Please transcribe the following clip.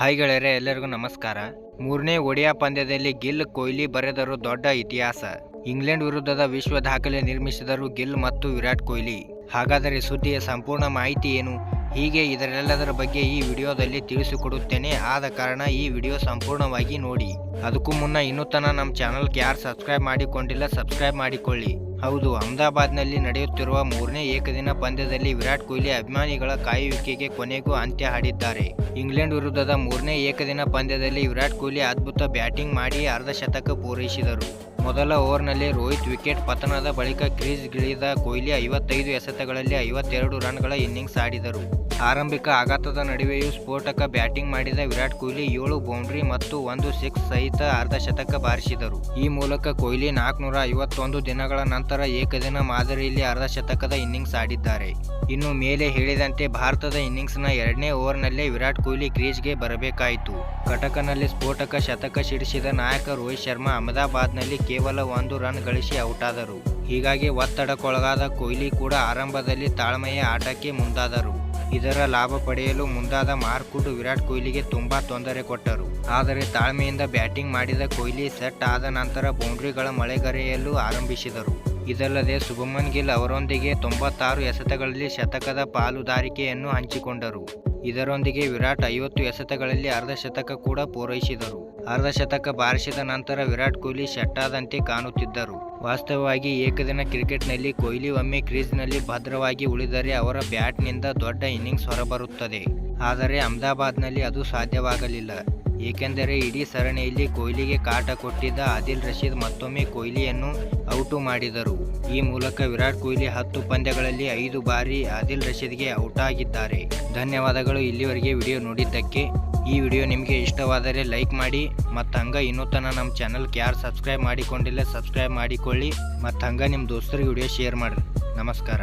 Hi ಗೆಳೆಯರೆ, ಎಲ್ಲರಿಗೂ ನಮಸ್ಕಾರ. ಮೂರನೇ ಒಡಿಯಾ ಪಂದ್ಯದಲ್ಲಿ ಗಿಲ್, ಕೊಹ್ಲಿ ಬರೆದರು ದೊಡ್ಡ ಇತಿಹಾಸ. ಇಂಗ್ಲೆಂಡ್ ವಿರುದ್ಧದ ವಿಶ್ವ ದಾಖಲೆ ನಿರ್ಮಿಸಿದರು ಗಿಲ್ ಮತ್ತು ವಿರಾಟ್ ಕೊಹ್ಲಿ. ಹಾಗಾದರೆ ಸುದ್ದಿಯ ಸಂಪೂರ್ಣ ಮಾಹಿತಿ ಏನು? ಹೀಗೆ ಇದರೆಲ್ಲದರ ಬಗ್ಗೆ ಈ ವಿಡಿಯೋದಲ್ಲಿ ತಿಳಿಸಿಕೊಡುತ್ತೇನೆ. ಆದ ಕಾರಣ ಈ ವಿಡಿಯೋ ಸಂಪೂರ್ಣವಾಗಿ ನೋಡಿ. ಅದಕ್ಕೂ ಮುನ್ನ ಇನ್ನೂ ತನ ನಮ್ಮ ಚಾನಲ್ಗೆ ಯಾರು ಸಬ್ಸ್ಕ್ರೈಬ್ ಮಾಡಿಕೊಂಡಿಲ್ಲ, ಸಬ್ಸ್ಕ್ರೈಬ್ ಮಾಡಿಕೊಳ್ಳಿ. ಹೌದು, ಅಹಮದಾಬಾದ್ನಲ್ಲಿ ನಡೆಯುತ್ತಿರುವ ಮೂರನೇ ಏಕದಿನ ಪಂದ್ಯದಲ್ಲಿ ವಿರಾಟ್ ಕೊಹ್ಲಿ ಅಭಿಮಾನಿಗಳ ಕಾಯುವಿಕೆಗೆ ಕೊನೆಗೂ ಅಂತ್ಯ ಹಾಡಿದ್ದಾರೆ. ಇಂಗ್ಲೆಂಡ್ ವಿರುದ್ಧದ ಮೂರನೇ ಏಕದಿನ ಪಂದ್ಯದಲ್ಲಿ ವಿರಾಟ್ ಕೊಹ್ಲಿ ಅದ್ಭುತ ಬ್ಯಾಟಿಂಗ್ ಮಾಡಿ ಅರ್ಧಶತಕ ಪೂರೈಸಿದರು. ಮೊದಲ ಓವರ್ನಲ್ಲಿ ರೋಹಿತ್ ವಿಕೆಟ್ ಪತನದ ಬಳಿಕ ಕ್ರೀಸ್ಗಿಳಿದ ಕೊಹ್ಲಿ ಐವತ್ತೈದು ಎಸೆತಗಳಲ್ಲಿ ಐವತ್ತೆರಡು ರನ್ಗಳ ಇನ್ನಿಂಗ್ಸ್ ಆಡಿದರು. ಆರಂಭಿಕ ಆಘಾತದ ನಡುವೆಯೂ ಸ್ಫೋಟಕ ಬ್ಯಾಟಿಂಗ್ ಮಾಡಿದ ವಿರಾಟ್ ಕೊಹ್ಲಿ ಏಳು ಬೌಂಡ್ರಿ ಮತ್ತು ಒಂದು ಸಿಕ್ಸ್ ಸಹಿತ ಅರ್ಧ ಶತಕ ಬಾರಿಸಿದರು. ಈ ಮೂಲಕ ಕೊಹ್ಲಿ ನಾಲ್ಕುನೂರ ಐವತ್ತೊಂದು ದಿನಗಳ ನಂತರ ಏಕದಿನ ಮಾದರಿಯಲ್ಲಿ ಅರ್ಧ ಶತಕದ ಇನ್ನಿಂಗ್ಸ್ ಆಡಿದ್ದಾರೆ. ಇನ್ನು ಮೇಲೆ ಹೇಳಿದಂತೆ ಭಾರತದ ಇನ್ನಿಂಗ್ಸ್ನ ಎರಡನೇ ಓವರ್ನಲ್ಲೇ ವಿರಾಟ್ ಕೊಹ್ಲಿ ಕ್ರೀಸ್ಗೆ ಬರಬೇಕಾಯಿತು. ಕಟಕನಲ್ಲಿ ಸ್ಫೋಟಕ ಶತಕ ಸಿಡಿಸಿದ ನಾಯಕ ರೋಹಿತ್ ಶರ್ಮಾ ಅಹಮದಾಬಾದ್ನಲ್ಲಿ ಕೇವಲ ಒಂದು ರನ್ ಗಳಿಸಿ ಔಟಾದರು. ಹೀಗಾಗಿ ಒತ್ತಡಕ್ಕೊಳಗಾದ ಕೊಹ್ಲಿ ಕೂಡ ಆರಂಭದಲ್ಲಿ ತಾಳ್ಮೆಯ ಆಟಕ್ಕೆ ಮುಂದಾದರು. ಇದರ ಲಾಭ ಪಡೆಯಲು ಮುಂದಾದ ಮಾರ್ಕುಡ್ ವಿರಾಟ್ ಕೊಹ್ಲಿಗೆ ತುಂಬಾ ತೊಂದರೆ ಕೊಟ್ಟರು. ಆದರೆ ತಾಳ್ಮೆಯಿಂದ ಬ್ಯಾಟಿಂಗ್ ಮಾಡಿದ ಕೊಹ್ಲಿ ಸೆಟ್ ಆದ ನಂತರ ಬೌಂಡ್ರಿಗಳ ಮಳೆಗರೆಯಲು ಆರಂಭಿಸಿದರು. ಇದಲ್ಲದೆ ಶುಭಮನ್ ಗಿಲ್ ಅವರೊಂದಿಗೆ ತೊಂಬತ್ತಾರು ಎಸೆತಗಳಲ್ಲಿ ಶತಕದ ಪಾಲುದಾರಿಕೆಯನ್ನು ಹಂಚಿಕೊಂಡರು. ಇದರೊಂದಿಗೆ ವಿರಾಟ್ ಐವತ್ತು ಎಸೆತಗಳಲ್ಲಿ ಅರ್ಧ ಶತಕ ಕೂಡ ಪೂರೈಸಿದರು. ಅರ್ಧ ಶತಕ ಬಾರಿಸಿದ ನಂತರ ವಿರಾಟ್ ಕೊಹ್ಲಿ ಶೆಟ್ಟಾದಂತೆ ಕಾಣುತ್ತಿದ್ದರು. ವಾಸ್ತವವಾಗಿ ಏಕದಿನ ಕ್ರಿಕೆಟ್ನಲ್ಲಿ ಕೊಹ್ಲಿ ಒಮ್ಮೆ ಕ್ರೀಸ್ನಲ್ಲಿ ಭದ್ರವಾಗಿ ಉಳಿದರೆ ಅವರ ಬ್ಯಾಟ್ನಿಂದ ದೊಡ್ಡ ಇನ್ನಿಂಗ್ಸ್ ಹೊರಬರುತ್ತದೆ. ಆದರೆ ಅಹಮದಾಬಾದ್ನಲ್ಲಿ ಅದು ಸಾಧ್ಯವಾಗಲಿಲ್ಲ. ಏಕೆಂದರೆ ಇಡೀ ಸರಣಿಯಲ್ಲಿ ಕೊಹ್ಲಿಗೆ ಕಾಟ ಕೊಟ್ಟಿದ್ದ ಆದಿಲ್ ರಶೀದ್ ಮತ್ತೊಮ್ಮೆ ಕೊಹ್ಲಿಯನ್ನು ಔಟು ಮಾಡಿದರು. ಈ ಮೂಲಕ ವಿರಾಟ್ ಕೊಹ್ಲಿ ಹತ್ತು ಪಂದ್ಯಗಳಲ್ಲಿ ಐದು ಬಾರಿ ಆದಿಲ್ ರಶೀದ್ಗೆ ಔಟ್ ಆಗಿದ್ದಾರೆ ಧನ್ಯವಾದಗಳು, ಇಲ್ಲಿವರೆಗೆ ವಿಡಿಯೋ ನೋಡಿದ್ದಕ್ಕೆ ಈ ವಿಡಿಯೋ ನಿಮಗೆ ಇಷ್ಟವಾದರೆ ಲೈಕ್ ಮಾಡಿ ಮತ್ತು ಹಂಗೆ ಇನ್ನೂ ತನಕ ನಮ್ಮ ಚಾನಲ್ಗೆ ಯಾರು ಸಬ್ಸ್ಕ್ರೈಬ್ ಮಾಡಿಕೊಂಡಿಲ್ಲ ಸಬ್ಸ್ಕ್ರೈಬ್ ಮಾಡಿಕೊಳ್ಳಿ ಮತ್ತು ಹಂಗೆ ನಿಮ್ಮ ದೋಸ್ತರಿಗೆ ವಿಡಿಯೋ ಶೇರ್ ಮಾಡಿರಿ. ನಮಸ್ಕಾರ.